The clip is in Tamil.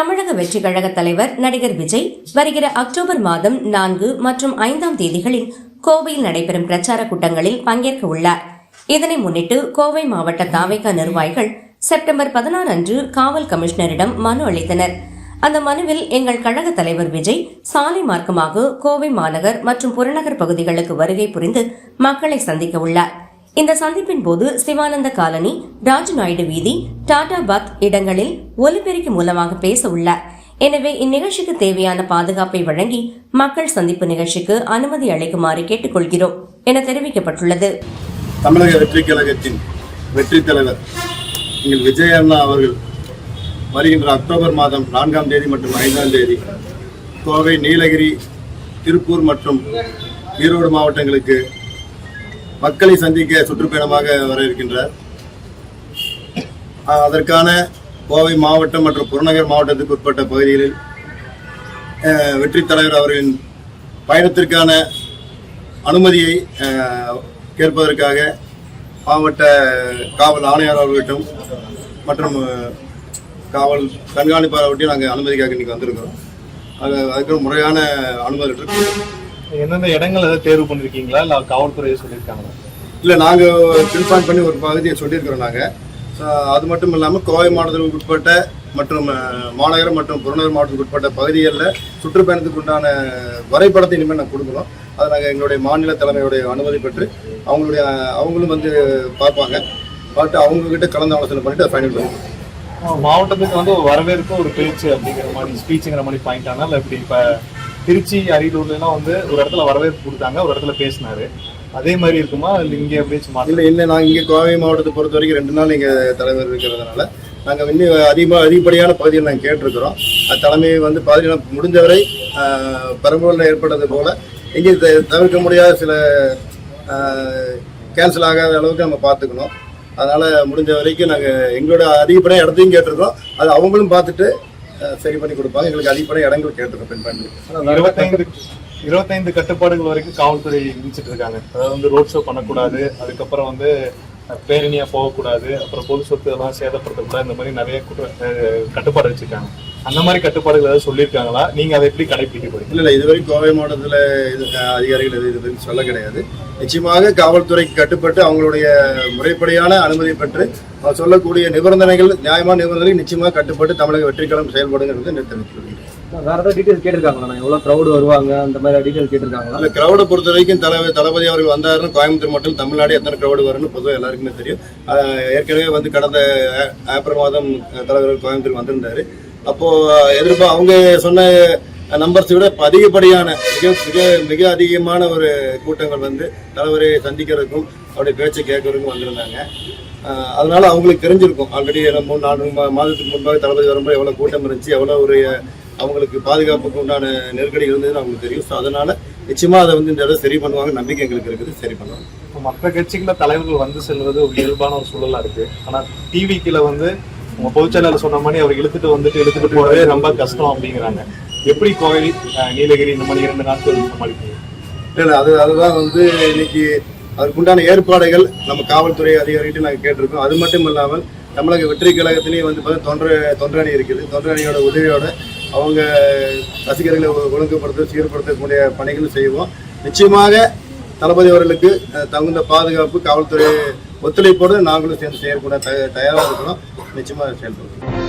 தமிழக வெற்றி கழக தலைவர் நடிகர் விஜய் வருகிற அக்டோபர் மாதம் நான்கு மற்றும் ஐந்தாம் தேதிகளில் கோவையில் நடைபெறும் பிரச்சார கூட்டங்களில் பங்கேற்க உள்ளார். இதனை முன்னிட்டு கோவை மாவட்ட தாவேகா நிர்வாகிகள் செப்டம்பர் பதினாறு அன்று காவல் கமிஷனரிடம் மனு அளித்தனர். அந்த மனுவில் எங்கள் கழக தலைவர் விஜய் சாலை மார்க்கமாக கோவை மாநகர் மற்றும் புறநகர் பகுதிகளுக்கு வருகை புரிந்து மக்களை சந்திக்க உள்ளார். இந்த சந்திப்பின் போது சிவானந்த காலனி ராஜநாயுடு வீதி டாடா பத் இடங்களில் ஒலிபெருக்கி மூலமாக பேச உள்ளார். எனவே இந்நிகழ்ச்சிக்கு தேவையான பாதுகாப்பை வழங்கி மக்கள் சந்திப்பு நிகழ்ச்சிக்கு அனுமதி அளிக்குமாறு கேட்டுக்கொள்கிறோம் என தெரிவிக்கப்பட்டுள்ளது. தமிழக வெற்றி கழகத்தின் வெற்றி தலைவர் எங்கள் விஜய் அண்ணா அவர்கள் வருகின்ற அக்டோபர் மாதம் நான்காம் தேதி மற்றும் ஐந்தாம் தேதி கோவை நீலகிரி திருப்பூர் மற்றும் ஈரோடு மாவட்டங்களுக்கு மக்களை சந்திக்க சுற்றுப்பயணமாக வர இருக்கின்றார் அதற்கான கோவை மாவட்டம் மற்றும் புறநகர் மாவட்டத்துக்கு உட்பட்ட பகுதிகளில் வெற்றி தலைவர் அவர்களின் பயணத்திற்கான அனுமதியை கேட்பதற்காக மாவட்ட காவல் ஆணையர் அவர்களிடம் மற்றும் காவல் கண்காணிப்பாளர்கிட்டையும் நாங்கள் அனுமதிக்காக இன்றைக்கி வந்திருக்கிறோம். அது அதுக்கு முறையான அனுமதி எந்தெந்த இடங்கள் ஏதாவது தேர்வு பண்ணிருக்கீங்களா? இல்ல காவல்துறையை சொல்லியிருக்காங்களா இல்லை நாங்கள் பின்பாயிண்ட் பண்ணி ஒரு பகுதியை சொல்லியிருக்கிறோம் நாங்கள் அது மட்டும் இல்லாமல் கோவை மாவட்டத்துக்கு உட்பட்ட மற்றும் மாநகரம் மற்றும் புறநகர் மாவட்டத்துக்கு உட்பட்ட பகுதிகளில் சுற்றுப்பயணத்துக்கு உண்டான வரைபடத்தை இனிமேல் நாங்கள் கொடுக்குறோம் அதை நாங்கள் எங்களுடைய மாநில தலைமையுடைய அனுமதி பெற்று அவங்களுடைய அவங்களும் வந்து பார்ப்பாங்க. பார்த்து அவங்க கிட்ட கலந்து ஆலோசனை பண்ணிட்டு அதை ஃபைனல் பண்ணுவோம் மாவட்டத்துக்கு வந்து ஒரு வரவேற்பு ஒரு பேச்சு அப்படிங்கிற மாதிரி ஸ்பீச்சுங்கிற மாதிரி பாயிண்ட் ஆனால் இல்ல இப்படி இப்ப திருச்சி அரியலூர்லாம் வந்து ஒரு இடத்துல வரவேற்பு கொடுத்தாங்க ஒரு இடத்துல பேசினாரு. அதே மாதிரி இருக்குமா? இல்லை இங்கே பேசுமா இல்லை இல்லை நாங்கள் இங்கே கோவை மாவட்டத்தை பொறுத்த வரைக்கும் ரெண்டு நாள் இங்கே தலைவர் இருக்கிறதுனால நாங்கள் இன்னும் அதிகமாக அதிகப்படியான பகுதியில் நாங்கள் கேட்டிருக்கிறோம். அது தலைமை வந்து பாதியில் முடிஞ்சவரை ஆஹ், பெரம்பலூரில் ஏற்பட்டது போல் இங்கே த- தவிர்க்க முடியாத சில கேன்சல் ஆகாத அளவுக்கு நம்ம பார்த்துக்கணும். அதனால் முடிஞ்ச வரைக்கும் நாங்கள் எங்களோட அதிகப்படியாக இடத்தையும் கேட்டிருக்கோம் அது அவங்களும் பார்த்துட்டு சரி பண்ணி கொடுப்பாங்க. எங்களுக்கு அடிப்படை இடங்கள் கேட்டிருக்கோம் பின் இருபத்தைந்து இருபத்தைந்து கட்டுப்பாடுகள் வரைக்கும் காவல்துறை விதிச்சிட்டு இருக்காங்க. அதாவது வந்து ரோட் ஷோ பண்ணக்கூடாது. அதுக்கப்புறம் வந்து பேரணியாக பேரணியா போகக்கூடாது அப்புறம் பொது சொத்து எல்லாம் சேதப்படுத்தக்கூடாது இந்த மாதிரி நிறைய குற்ற- கட்டுப்பாடு வச்சிருக்காங்க. அந்த மாதிரி கட்டுப்பாடுகள் ஏதாவது சொல்லியிருக்காங்களா? நீங்க அதை எப்படி கடைபிடிக்க போறீங்க இல்லை இல்லை இதுவரைக்கும் கோவை மாவட்டத்தில் இது அதிகாரிகள் இது இது சொல்ல கிடையாது. நிச்சயமாக காவல்துறைக்கு கட்டுப்பட்டு அவங்களுடைய முறைப்படியான அனுமதி பெற்று அவர் சொல்லக்கூடிய நிபந்தனைகள் நியாயமான நிபந்தனைகள் நிச்சயமாக கட்டுப்பட்டு தமிழக வெற்றிக்கலம் செயல்படுங்கிறது தெரிவித்துள்ளேன் வேற ஏதாவது டீடைல்ஸ் கேட்டிருக்காங்களா? எவ்வளோ க்ரௌட் வருவாங்க அந்த மாதிரி டீடைல் கேட்டிருக்காங்களா? அந்த க்ரௌடை பொறுத்த வரைக்கும் தலைவர் தளபதி அவர்கள் வந்தாருன்னு கோயம்புத்தூர் மட்டும் தமிழ்நாடு எத்தனை கிரௌடு வரும்னு பொதுவாக எல்லாருக்குமே தெரியும். ஏற்கனவே வந்து கடந்த ஏப்ரல் மாதம் தலைவர் கோயம்புத்தூர் வந்திருந்தாரு. அப்போ எதிர்ப்பு அவங்க சொன்ன நம்பர்ஸை விட அதிகப்படியான மிக மிக மிக அதிகமான ஒரு கூட்டங்கள் வந்து தலைவரை சந்திக்கிறதுக்கும் அவருடைய பேச்சை கேட்கறதுக்கும் வந்திருந்தாங்க. அதனால அவங்களுக்கு தெரிஞ்சிருக்கும். ஆல்ரெடி மூணு நாலு மாதத்துக்கு முன்பாக தளபதி வரும்போது எவ்வளோ கூட்டம் இருந்துச்சு எவ்வளோ ஒரு அவங்களுக்கு பாதுகாப்புக்கு உண்டான நெருக்கடி இருந்ததுன்னு அவங்களுக்கு தெரியும். ஸோ அதனால நிச்சயமா அதை வந்து இந்த தடவை சரி பண்ணுவாங்க நம்பிக்கை எங்களுக்கு இருக்குது. சரி பண்ணுவாங்க இப்ப மற்ற கட்சிகள தலைவர்கள் வந்து செல்வது ஒரு இயல்பான ஒரு சூழலா இருக்கு. ஆனா டிவிக்கில வந்து உங்க பொதுச்செயலாளர் சொன்ன மாதிரி அவர் இழுத்துட்டு வந்துட்டு இழுத்துட்டு போறதே ரொம்ப கஷ்டம் அப்படிங்கிறாங்க. எப்படி கோவை அஹ், நீலகிரி இந்த மாதிரி இரண்டு நாட்கள் சமாளிப்பீங்க? இல்லை அது அதுதான் வந்து இன்னைக்கு அதுக்குண்டான ஏற்பாடுகள் நம்ம காவல்துறை அதிகாரிகிட்ட நாங்கள் கேட்டிருக்கோம். அது மட்டும் இல்லாமல் தமிழக வெற்றி கழகத்திலையும் வந்து பார்த்தா தொண்டை தொண்டரணி இருக்குது. தொண்டரணியோட உதவியோட அவங்க ரசிகர்களை ஒழுங்குபடுத்த சீர்படுத்தக்கூடிய பணிகளும் செய்வோம். நிச்சயமாக தளபதி அவர்களுக்கு தகுந்த பாதுகாப்பு காவல்துறை ஒத்துழைப்போடு நாங்களும் சேர்ந்து செயல்பட த தயாராக இருக்கிறோம் நிச்சயமாக செயல்படுறோம்